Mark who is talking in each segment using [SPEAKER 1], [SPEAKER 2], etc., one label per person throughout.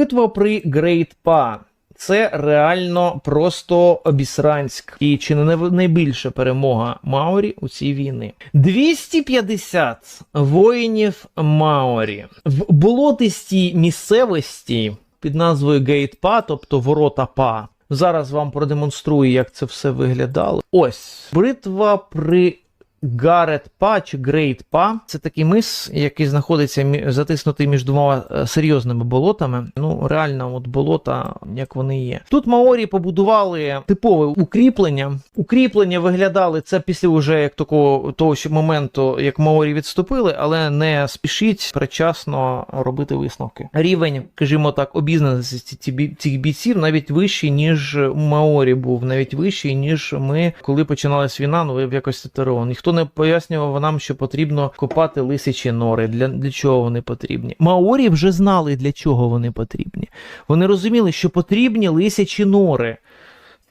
[SPEAKER 1] Битва при Грейт Па. Це реально просто обісранськ і чи не найбільша перемога Маорі у цій війні. 250 воїнів Маорі в болотистій місцевості під назвою Гейт Па, тобто ворота Па. Зараз вам продемонструю, як це все виглядало. Ось битва при Гарет Па чи Грейт Па це такий мис, який знаходиться затиснутий між двома е, серйозними болотами. Ну, реально, от болота, як вони є. Тут Маорі побудували типове укріплення. Укріплення виглядали це після уже як такого того ще моменту, як Маорі відступили, але не спішіть причасно робити висновки. Рівень, скажімо так, обізнаності цих бійців навіть вищий, ніж у Маорі був, навіть вищий, ніж ми, коли починалась війна, ну в якості ТРО. Ніхто не пояснював нам, що потрібно копати лисячі нори. Для, для чого вони потрібні? Маорі вже знали, для чого вони потрібні. Вони розуміли, що потрібні лисячі нори.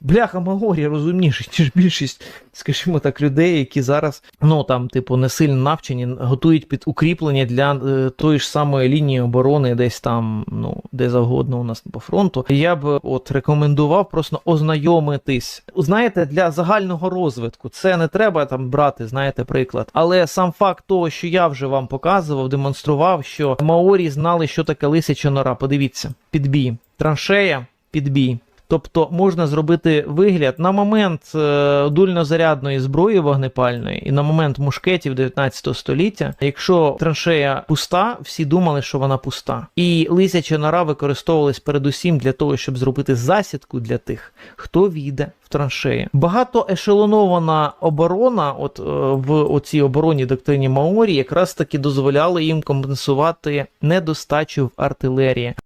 [SPEAKER 1] Бляха Маорі розумніші, ніж більшість, скажімо так, людей, які зараз, ну там, типу, не сильно навчені, готують під укріплення для е, тої ж самої лінії оборони, десь там, ну, де завгодно у нас по фронту. Я б от рекомендував просто ознайомитись. Знаєте, для загального розвитку це не треба там брати, знаєте, приклад. Але сам факт того, що я вже вам показував, демонстрував, що Маорі знали, що таке лисяча нора. Подивіться, підбій, траншея, підбій. Тобто можна зробити вигляд на момент е, дульнозарядної зброї вогнепальної і на момент мушкетів 19 століття. Якщо траншея пуста, всі думали, що вона пуста. І лисяча нора використовувалась передусім для того, щоб зробити засідку для тих, хто війде в траншеї. Багато ешелонована оборона, от е, в оцій обороні доктрині Маорі, якраз таки дозволяли їм компенсувати недостачу в артилерії.